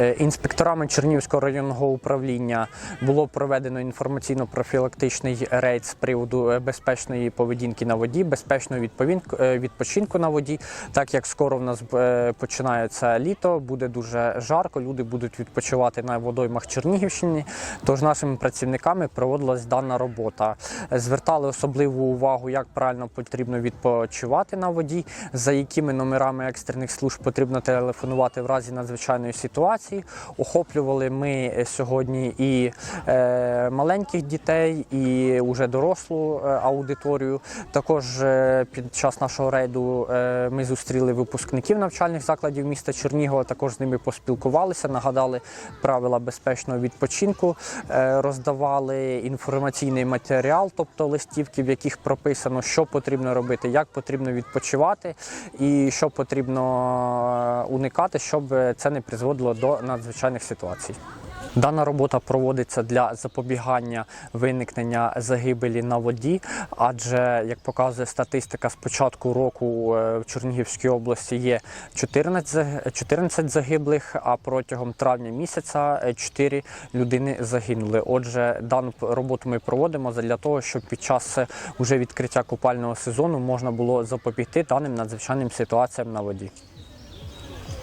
Е, Інспекторами Чернівського районного управління було проведено інформаційно-профілактичний рейд з приводу е, безпечної поведінки на воді, безпечного е, відпочинку на воді. Так як скоро в нас починається літо, буде дуже жарко, люди будуть відпочивати на водоймах Чернігівщини. Тож нашими працівниками проводилась дана робота. Звертали особливу увагу, як правильно потрібно відпочивати на воді, за якими номерами екстрених служб потрібно телефонувати в разі надзвичайної ситуації. Охоплювали ми е, сьогодні і е, маленьких дітей, і вже дорослу е, аудиторію. Також під час нашого рейду ми зустріли випускників навчальних закладів міста Чернігова. Також з ними поспілкувалися, нагадали правила безпечного відпочинку, роздавали інформаційний матеріал, тобто листівки, в яких прописано, що потрібно робити, як потрібно відпочивати і що потрібно уникати, щоб це не призводило до надзвичайних ситуацій. Дана робота проводиться для запобігання виникнення загибелі на воді, адже як показує статистика з початку року е, в Чернігівській області є 14, 14 загиблих, а протягом травня місяця 4 людини загинули. Отже, дану роботу ми проводимо для того, щоб під час е, уже відкриття купального сезону можна було запобігти даним надзвичайним ситуаціям на воді.